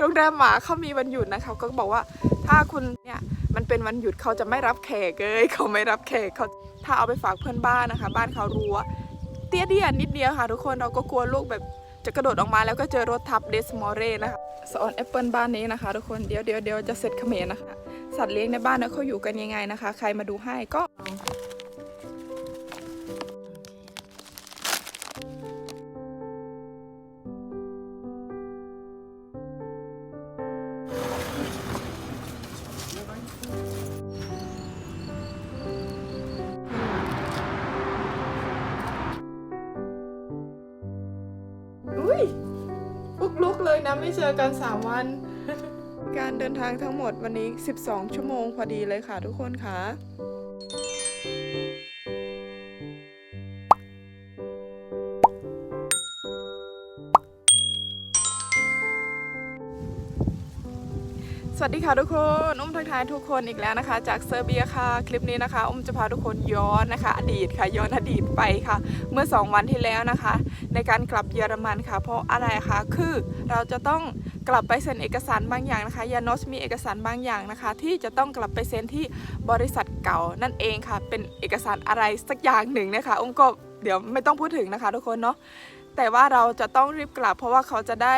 โรงแรมหมาเขามีวันหยุดนะคะก็บอกว่าถ้าคุณเนี่ยมันเป็นวันหยุดเขาจะไม่รับแขกเลยเขาไม่รับแขกเขาถ้าเอาไปฝากเพื่อนบ้านนะคะ บ้านเขารั้วเตี้ยเดียนนิดเดียวค่ะ ทุกคนเราก็กลัวลูกแบบจะกระโดดออกมาแล้วก็เจอรถทับเดสมอเรนะคะสอนแอปเปิลบ้านนี้นะคะ ทุกคนเดี๋ยวเดี๋ยวเดี๋ยวจะเสร็จเขมรนะคะ สัตว์เลี้ยงในบ้านนะเขาอยู่กันยังไงนะคะ ใครมาดูให้ก็ นะไม่เจอกันสามวัน การเดินทางทั้งหมดวันนี้ 12 ชั่วโมงพอดีเลยค่ะทุกคนค่ะ สวัสดีค่ะทุกคนอุ้มทักทายทุกคนอีกแล้วนะคะ จากเซอร์เบียค่ะคลิปนี้นะคะอุ้มจะพาทุกคนย้อนนะคะ อดีตค่ะย้อนอดีตไปค่ะ เมื่อ 2 วันที่แล้วนะคะ ในการกลับเยอรมันค่ะ เพราะอะไรคะคือเราจะต้องกลับไปเซ็นเอกสารบางอย่างนะคะยานอสมีเอกสารบางอย่างนะคะ ที่จะต้องกลับไปเซ็นที่บริษัทเก่านั่นเองค่ะ เป็นเอกสารอะไรสักอย่างหนึ่งนะคะอุ้มก็เดี๋ยวไม่ต้องพูดถึงนะคะ ทุกคนเนาะแต่ว่าเราจะต้องรีบกลับ เพราะว่าเขาจะได้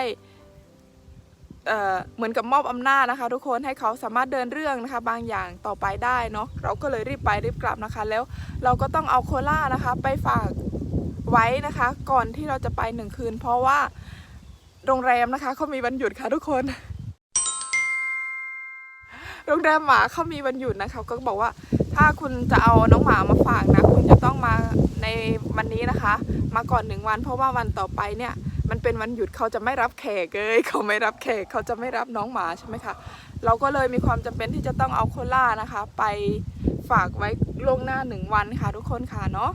เเหมือนกับมอบอำนาจนะคะ ทุกคนให้เขาสามารถเดินเรื่องนะคะ บางอย่างต่อไปได้เนาะเราก็เลยรีบไปรีบกลับนะคะ แล้วเราก็ต้องเอาโคล่านะคะ ไปฝากไว้นะคะ ก่อนที่เราจะไปหนึ่งคืน เพราะว่าโรงแรมนะคะเขามีวันหยุดค่ะทุกคนโรงแรมหมาเขามีวันหยุดนะคะก็บอกว่าถ้าคุณจะเอาน้องหมามาฝากนะ คุณจะต้องมาในวันนี้นะคะ มาก่อนหนึ่งวัน เพราะว่าวันต่อไปเนี่ย มันเป็นวันหยุดเขาจะไม่รับแขกเลยเขาไม่รับแขกเขาจะไม่รับน้องหมาใช่ไหมคะเราก็เลยมีความจำเป็นที่จะต้องเอาโคล่านะคะ ไปฝากไว้ล่วงหน้าหนึ่งวันค่ะทุกคนค่ะเนาะ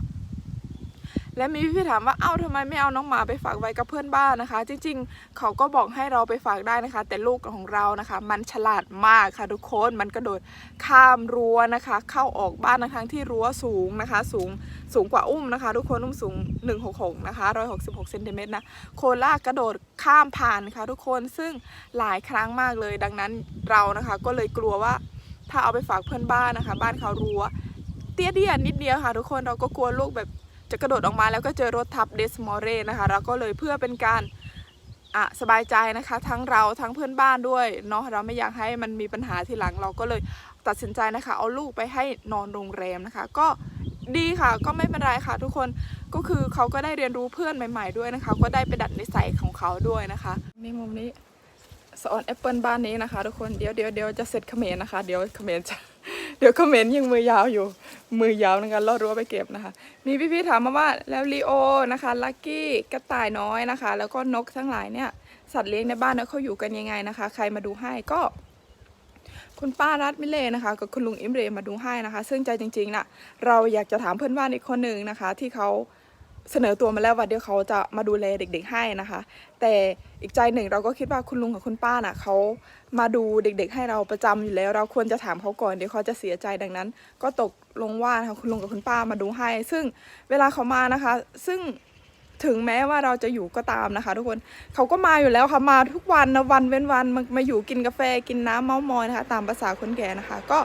และมีพี่ถามว่าเอ้าทำไมไม่เอาน้องหมาไปฝากไว้กับเพื่อนบ้านนะคะ จริงๆ เขาก็บอกให้เราไปฝากได้นะคะ แต่ลูกของเรานะคะ มันฉลาดมากค่ะทุกคนมันกระโดดข้ามรั้วนะคะ เข้าออกบ้านทั้งที่รั้วสูงนะคะ สูงสูงกว่าอุ้มนะคะ ทุกคนอุ้มสูง 166นะคะ166เซนติเมตรนะโคล่ากระโดดข้ามผ่านค่ะทุกคนซึ่งหลายครั้งมากเลย ดังนั้นเรานะคะ ก็เลยกลัวว่าถ้าเอาไปฝากเพื่อนบ้านนะคะ บ้านเขารั้วเตี้ยเดียนิดเดียวค่ะ ทุกคนเราก็กลัวลูกแบบ จะกระโดดออกมาแล้วก็เจอรถทับเดสมอเรนะคะเราก็เลยเพื่อเป็นการอะสบายใจนะคะ ทั้งเราทั้งเพื่อนบ้านด้วยเนาะเราไม่อยากให้มันมีปัญหาทีหลังเราก็เลยตัดสินใจนะคะ เอาลูกไปให้นอนโรงแรมนะคะ ก็ดีค่ะก็ไม่เป็นไรค่ะ ทุกคนก็คือเขาก็ได้เรียนรู้เพื่อนใหม่ ๆ ด้วยนะคะ ก็ได้ไปดัดนิสัยของเขาด้วยนะคะนี่มุมนี้สอนแอปเปิลบ้านนี้นะคะ ทุกคนเดี๋ยวเดี๋ยวเดี๋ยวจะเสร็จเขมรนะคะ เดี๋ยวเขมรจะ เดี๋ยวเขมรยังมือยาวอยู่ มือยาวในการลอดรั้วไปเก็บนะคะ มีพี่ๆถามมาว่าแล้วลีโอนะคะลักกี้กระต่ายน้อยนะคะ แล้วก็นกทั้งหลายเนี่ยสัตว์เลี้ยงในบ้านเนี่ยเขาอยู่กันยังไงนะคะ ใครมาดูให้ก็ คุณป้ารัตมิเลนะคะกับคุณลุงอิมเรมาดูให้นะคะ ซึ่งใจจริงๆน่ะเราอยากจะถามเพื่อนบ้านอีกคนหนึ่งนะคะ ที่เขา เสนอตัวมาแล้วว่าเดี๋ยวเขาจะมาดูแลเด็กๆให้นะคะ แต่อีกใจหนึ่งเราก็คิดว่าคุณลุงกับคุณป้าน่ะเขามาดูเด็กๆ ให้เราประจำอยู่แล้ว เราควรจะถามเขาก่อนเดี๋ยวเขาจะเสียใจดังนั้น ก็ตกลงว่านะคะคุณลุงกับคุณป้ามาดูให้ ซึ่งเวลาเขามานะคะ ซึ่งถึงแม้ว่าเราจะอยู่ก็ตามนะคะ ทุกคนเขาก็มาอยู่แล้วค่ะมาทุกวันนะวันเว้นวันมามาอยู่กินกาแฟกินน้ำเมามอยนะคะ ตามภาษาคนแก่นะคะ ก็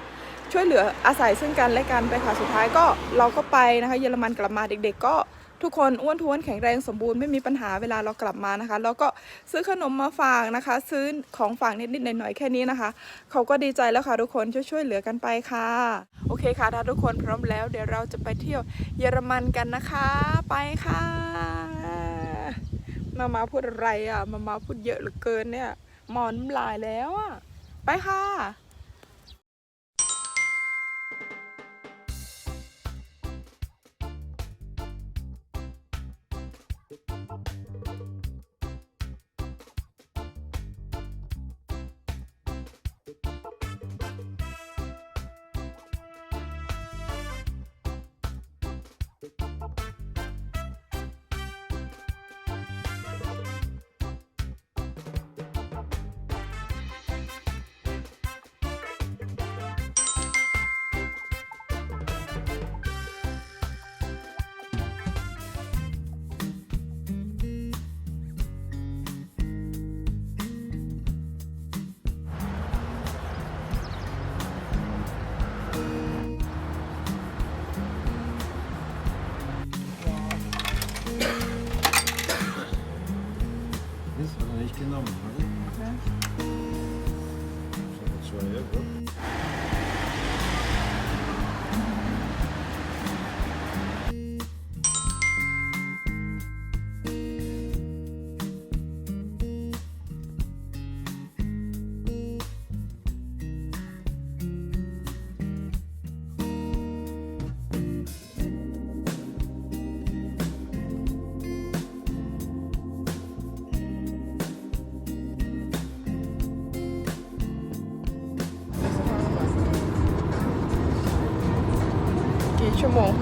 ช่วยเหลืออาศัยซึ่งกันและกันไปค่ะสุดท้ายก็เราก็ไปนะคะ เยอรมันกลับมาเด็ก ๆ ก็ ทุกคนอ้วนท้วนแข็งแรงสมบูรณ์ไม่มีปัญหาเวลาเรากลับมานะคะ แล้วก็ซื้อขนมมาฝากนะคะ ซื้อของฝากนิดๆหน่อยๆแค่นี้นะคะ เขาก็ดีใจแล้วค่ะทุกคนช่วยๆเหลือกันไปค่ะ โอเคค่ะถ้าทุกคนพร้อมแล้วเดี๋ยวเราจะไปเที่ยวเยอรมันกันนะคะ ไปค่ะ มามาพูดอะไรอะ มามาพูดเยอะเหลือเกินเนี่ย หมอนลายแล้วอะ ไปค่ะ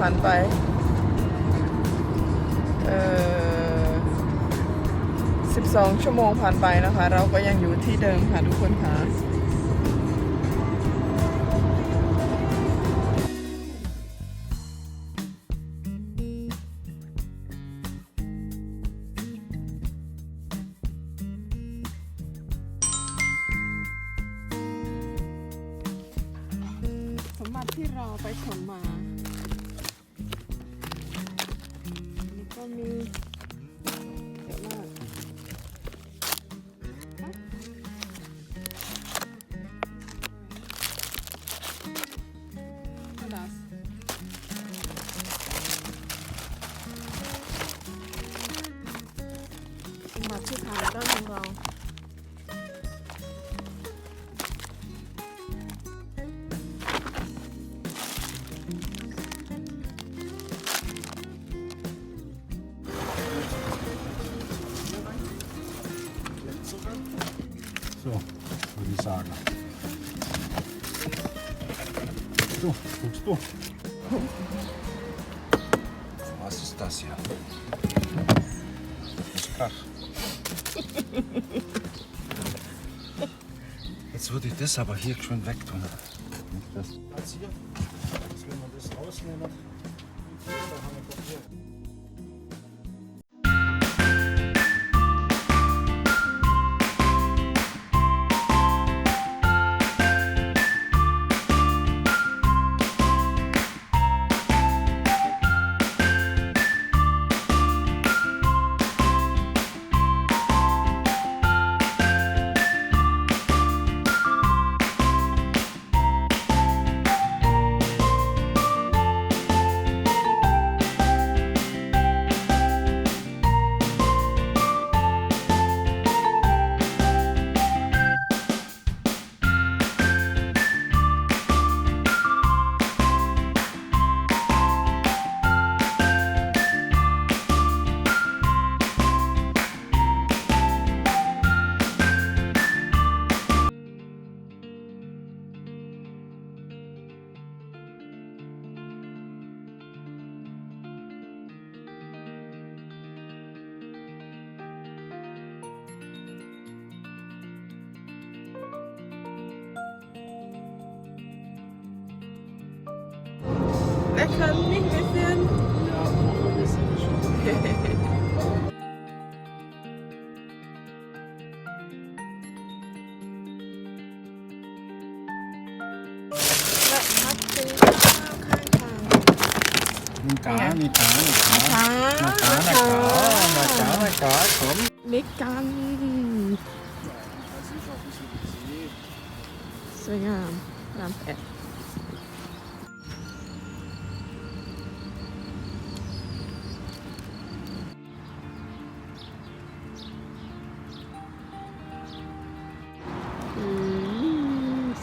ผ่านไป เอ่อ12 ชั่วโมงผ่านไปนะคะ เราก็ยังอยู่ที่เดิมค่ะทุกคนค่ะ So, würde ich sagen. So, guckst du. Was ist das hier? Das ist Krach. Jetzt würde ich das aber hier schön wegtun. Das hier, dass wenn wir das rausnehmen, da haben wir doch ง Ni cá, ni cá, ni cá. ช้า Ni cá, ni cá, ni cá, ni cá, komm. มิกกันสวยงามรามแปด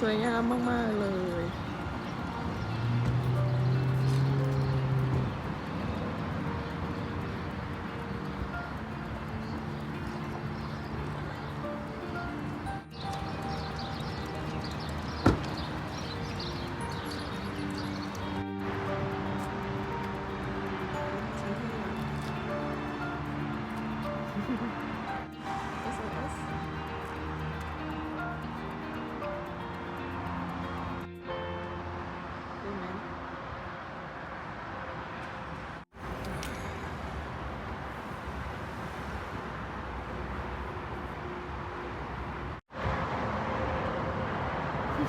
วยงามมาก ๆ เลย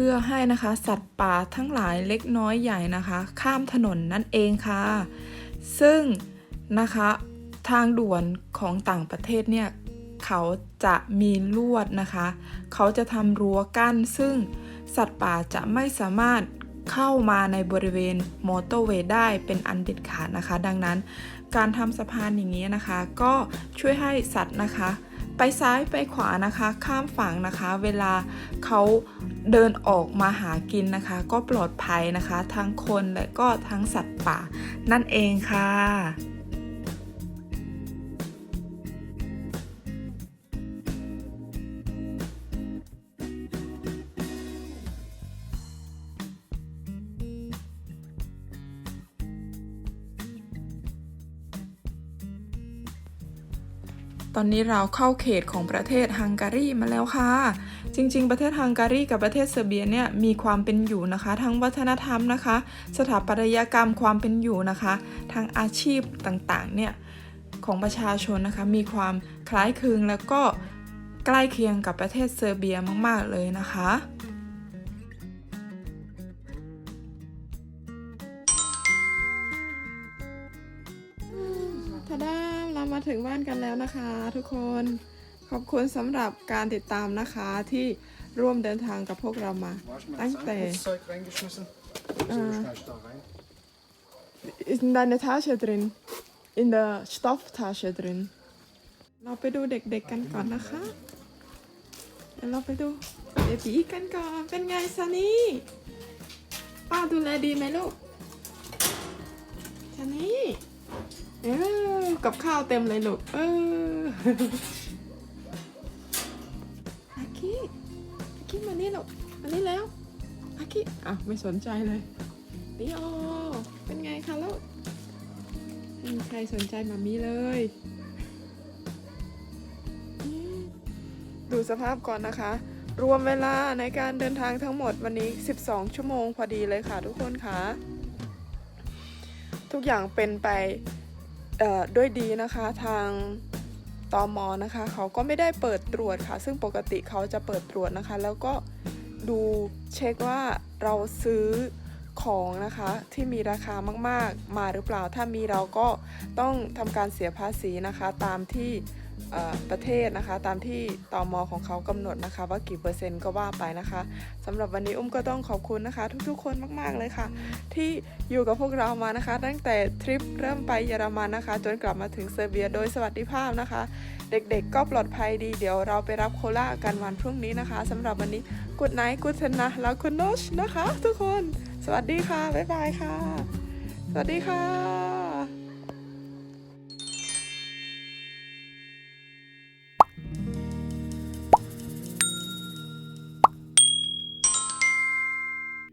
พื่อให้นะคะสัตว์ป่าทั้งหลายเล็กน้อยใหญ่นะคะ ข้ามถนนนั่นเองค่ะ ซึ่งนะคะทางด่วนของต่างประเทศเนี่ยเขาจะมีลวดนะคะ เขาจะทำรั้วกั้น ซึ่งสัตว์ป่าจะไม่สามารถเข้ามาในบริเวณมอเตอร์เวย์ได้เป็นอันเด็ดขาดนะคะ ดังนั้นการทำสะพานอย่างนี้นะคะ ก็ช่วยให้สัตว์นะคะ ไปซ้ายไปขวานะคะ ข้ามฝั่งนะคะ เวลาเขาเดินออกมาหากินนะคะ ก็ปลอดภัยนะคะ ทั้งคนและก็ทั้งสัตว์ป่านั่นเองค่ะ ตอนนี้เราเข้าเขตของประเทศฮังการีมาแล้วค่ะ จริง ๆ ประเทศฮังการีกับประเทศเซอร์เบียเนี่ยมีความเป็นอยู่นะคะ ทั้งวัฒนธรรมนะคะ สถาปัตยกรรมความเป็นอยู่นะคะทางอาชีพต่างๆเนี่ยของประชาชนนะคะมีความคล้ายคลึงแล้วก็ใกล้เคียงกับประเทศเซอร์เบียมาก ๆ เลยนะคะ ถึงบ้านกันแล้วนะคะ ทุกคนขอบคุณสำหรับการติดตามนะคะที่ร่วมเดินทางกับพวกเรามา ตั้งแต่ Zeug reingeschmissen. So, Äh. schneidest du da rein. ist in deine Tasche drin in der Stofftasche drin เราไปดูเด็กๆกันก่อนนะคะเดี๋ยวเราไปดูเบบีกันก่อน เป็นไงซันนี่ป้าดูแลดีไหมลูกซันนี่ เออกับข้าวเต็มเลยลูก เอออากิอากิมานี่ลูกมานี่แล้วอากิอะไม่สนใจเลยดิโอเป็นไงคะลูกไม่มีใครสนใจมามีเลย ดูสภาพก่อนนะคะ รวมเวลาในการเดินทางทั้งหมดวันนี้ 12 ชั่วโมงพอดีเลยค่ะทุกคนค่ะ ทุกอย่างเป็นไป ด้วยดีนะคะทางตอมอนะคะ เขาก็ไม่ได้เปิดตรวจค่ะ ซึ่งปกติเขาจะเปิดตรวจนะคะ แล้วก็ดูเช็คว่าเราซื้อของนะคะที่มีราคามากๆมาหรือเปล่า ถ้ามีเราก็ต้องทำการเสียภาษีนะคะ ตามที่ ประเทศนะคะ ตามที่ตอมอของเขากำหนดนะคะ ว่ากี่เปอร์เซ็นต์ก็ว่าไปนะคะสำหรับวันนี้อุ้มก็ต้องขอบคุณนะคะ ทุกๆ คนมากๆเลยค่ะ ที่อยู่กับพวกเรามานะคะ ตั้งแต่ทริปเริ่มไปเยอรมันนะคะ จนกลับมาถึงเซอร์เบียโดยสวัสดิภาพนะคะ เด็กๆ ก็ปลอดภัยดีเดี๋ยวเราไปรับโคล่ากันวันพรุ่งนี้นะคะสำหรับวันนี้กุดไนท์กุดเทนนะแล้วคุณโนชนะคะ ทุกคน สวัสดีค่ะบ๊ายบายค่ะ สวัสดีค่ะ